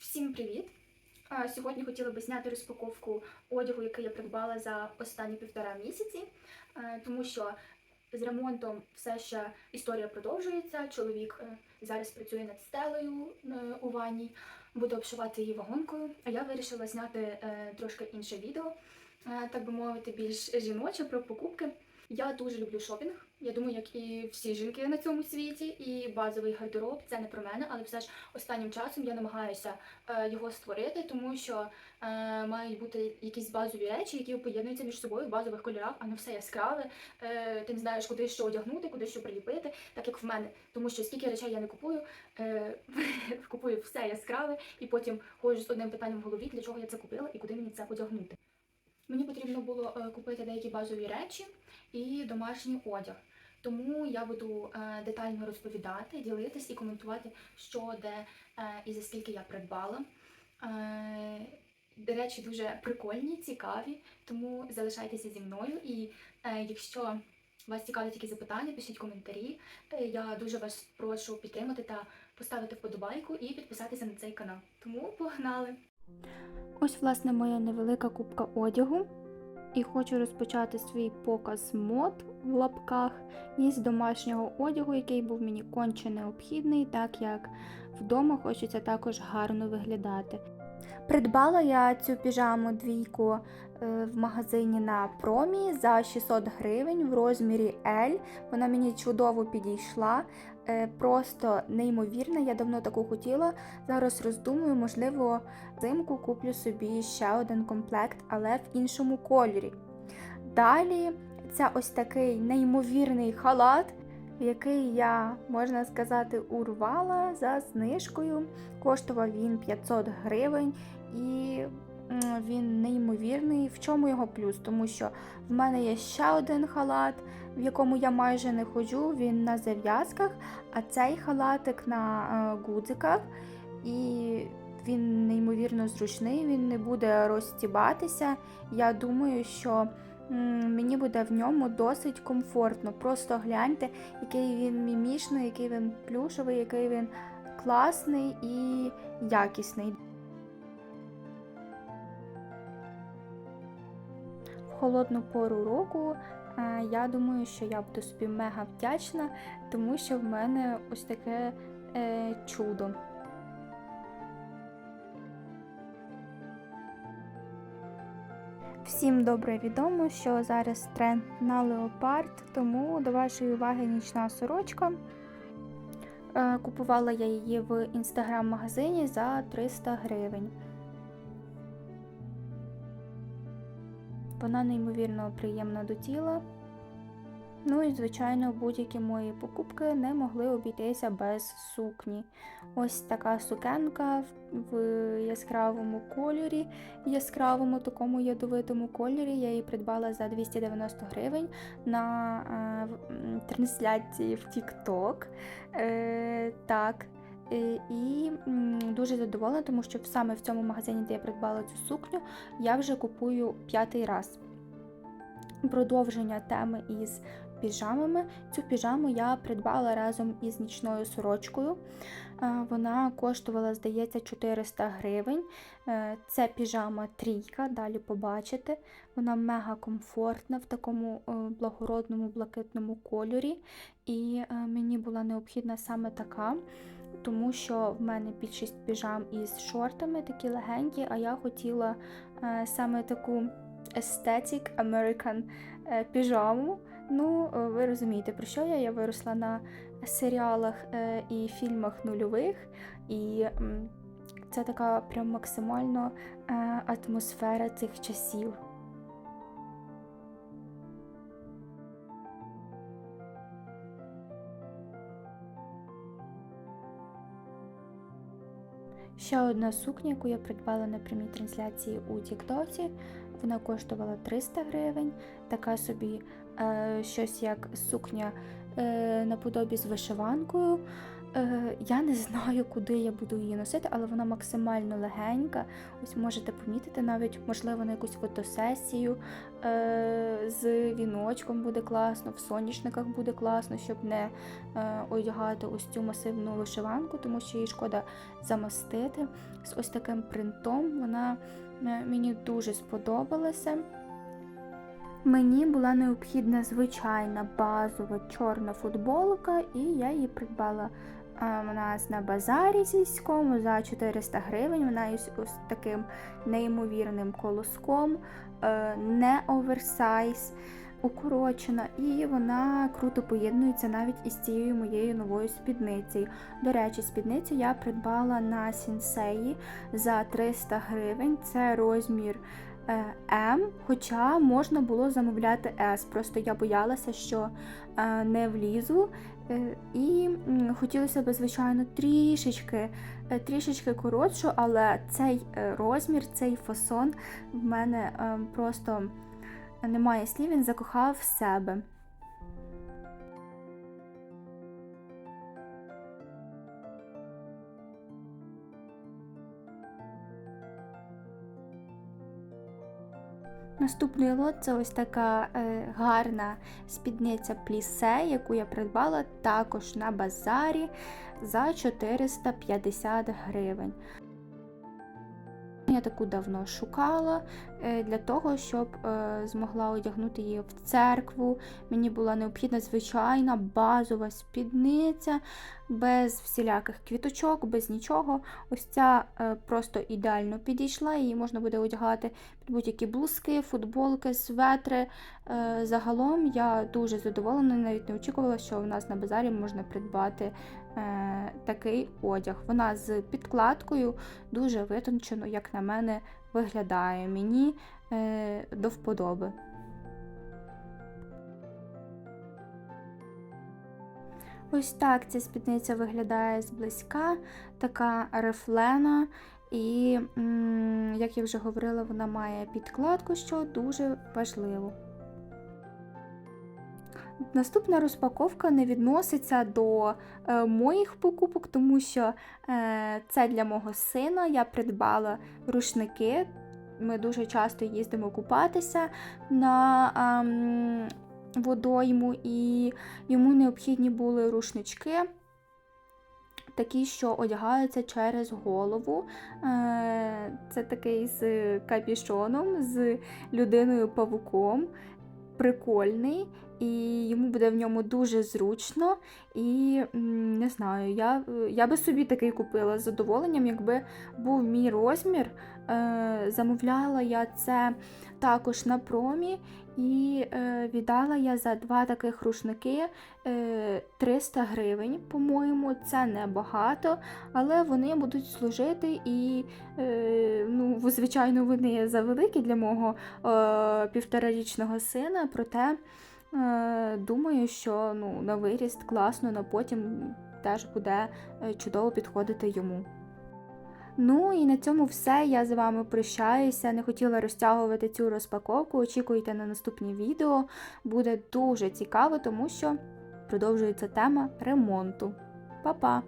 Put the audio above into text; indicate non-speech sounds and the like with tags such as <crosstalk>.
Всім привіт! Сьогодні хотіла би зняти розпаковку одягу, який я придбала за останні півтора місяці, тому що з ремонтом все ще історія продовжується. Чоловік е, зараз працює над стелею е, у ванні, буде обшивати її вагонкою. А я вирішила зняти е, трошки інше відео, так би мовити, більш жіноче про покупки. Я дуже люблю шопінг. Я думаю, як і всі жінки на цьому світі, і базовий гардероб це не про мене, але все ж останнім часом я намагаюся е, його створити, тому що е, мають бути якісь базові речі, які поєднуються між собою в базових кольорах, а не все яскраве. Е, ти не знаєш, куди що одягнути, куди що приліпити, так як в мене. Тому що скільки речей я не купую, е, <laughs> купую все яскраве, і потім ходжу з одним питанням в голові, для чого я це купила і куди мені це одягнути. Мені потрібно було е, купити деякі базові речі і домашній одяг. Тому я буду е, детально розповідати, ділитись і коментувати, що де е, і за скільки я придбала. Е, речі дуже прикольні, цікаві, тому залишайтеся зі мною. І якщо вас цікавлять якісь запитання, пишіть коментарі. Я дуже вас прошу підтримати та поставити вподобайку і підписатися на цей канал. Тому погнали! Ось, власне, моя невелика кубка одягу. І хочу розпочати свій показ мод в лапках із домашнього одягу, який був мені конче необхідний, так як вдома хочеться також гарно виглядати. Придбала я цю піжаму двійку е, в магазині на промі за 600 гривень в розмірі L. Вона мені чудово підійшла, е, просто неймовірна. Я давно таку хотіла. Зараз роздумую, можливо, взимку куплю собі ще один комплект, але в іншому кольорі. Далі це ось такий неймовірний халат, який я, можна сказати, урвала за знижкою. Коштував він 500 гривень і він неймовірний. В чому його плюс? Тому що в мене є ще один халат, в якому я майже не ходжу, він на зав'язках, а цей халатик на е, гудзиках. І він неймовірно зручний, він не буде розстібатися. Я думаю, що мені буде в ньому досить комфортно. Просто гляньте, який він мімішний, який він плюшевий, який він класний і якісний. В холодну пору року е, я думаю, що я буду собі мега вдячна, тому що в мене ось таке е, чудо. Всім добре відомо, що зараз тренд на леопард, тому до вашої уваги нічна сорочка. Е, Купувала я її в інстаграм-магазині за 300 гривень. Вона неймовірно приємна до тіла. Ну і, звичайно, будь-які мої покупки не могли обійтися без сукні. Ось така сукенка в- яскравому кольорі, яскравому такому ядовитому кольорі. Я її придбала за 290 гривень на е, трансляції в TikTok. Е, так. Е, І дуже задоволена, тому що саме в цьому магазині, де я придбала цю сукню, я вже купую п'ятий раз. Продовження теми із піжамами. Цю піжаму я придбала разом із нічною сорочкою. Е, Вона коштувала, здається, 400 гривень. Е, Це піжама трійка, далі побачите. Вона мега комфортна в такому е, благородному блакитному кольорі. І мені була необхідна саме така. Тому що в мене більшість піжам із шортами, такі легенькі, а я хотіла саме таку aesthetic American піжаму. Ну, е, ви розумієте, про що я? Я виросла на серіалах е, і фільмах нульових, і це така прям максимально е, атмосфера цих часів. Ще одна сукня, яку я придбала на прямій трансляції у Тіктоці. Вона коштувала 300 гривень. Така собі щось як сукня е, наподобі з вишиванкою. Е, я не знаю, куди я буду її носити, але вона максимально легенька. Ось можете помітити навіть, можливо, на якусь фотосесію е, з віночком буде класно, в соняшниках буде класно, щоб не е, одягати ось цю масивну вишиванку, тому що її шкода замастити. З ось таким принтом вона е, мені дуже сподобалася. Мені була необхідна звичайна базова чорна футболка, і я її придбала у нас на базарі сільському за 400 гривень. Вона із ось таким неймовірним колоском, е, не оверсайз, укорочена, і вона круто поєднується навіть із цією моєю новою спідницею. До речі, спідницю я придбала на сінсеї за 300 гривень. Це розмір. Е, М, хоча можна було замовляти С. Просто я боялася, що е, не влізу. Е, І хотілося б, звичайно, трішечки, трішечки коротшу, але цей розмір, цей фасон в мене е, просто немає слів, він закохав в себе. Наступний лот це ось така е, гарна спідниця плісе, яку я придбала також на базарі за 450 гривень. Я таку давно шукала для того, щоб е, змогла одягнути її в церкву. Мені була необхідна звичайна базова спідниця, без всіляких квіточок, без нічого. Ось ця е, просто ідеально підійшла, її можна буде одягати під будь-які блузки, футболки, светри. Е, Загалом я дуже задоволена, навіть не очікувала, що в нас на базарі можна придбати е, такий одяг. Вона з підкладкою дуже витончено, як на мене, виглядає мені е, до вподоби. Ось так ця спідниця виглядає зблизька, така рифлена, і, як я вже говорила, вона має підкладку, що дуже важливо. Наступна розпаковка не відноситься до е, моїх покупок, тому що е, це для мого сина. Я придбала рушники. Ми дуже часто їздимо купатися на ем, водойму, і йому необхідні були рушнички. Такі, що одягаються через голову. Е, Це такий з капішоном, з людиною-павуком. Прикольний, і йому буде в ньому дуже зручно. І не знаю, я, я би собі такий купила з задоволенням, якби був мій розмір. Е, Замовляла я це також на промі, і е, віддала я за два таких рушники е, 300 гривень, по-моєму, це небагато, але вони будуть служити і, е, ну, звичайно, вони завеликі для мого е, півторарічного сина, проте е, думаю, що ну, на виріст класно, на потім теж буде е, чудово підходити йому. Ну і на цьому все. Я з вами прощаюся. Не хотіла розтягувати цю розпаковку. Очікуйте на наступні відео. Буде дуже цікаво, тому що продовжується тема ремонту. Па-па!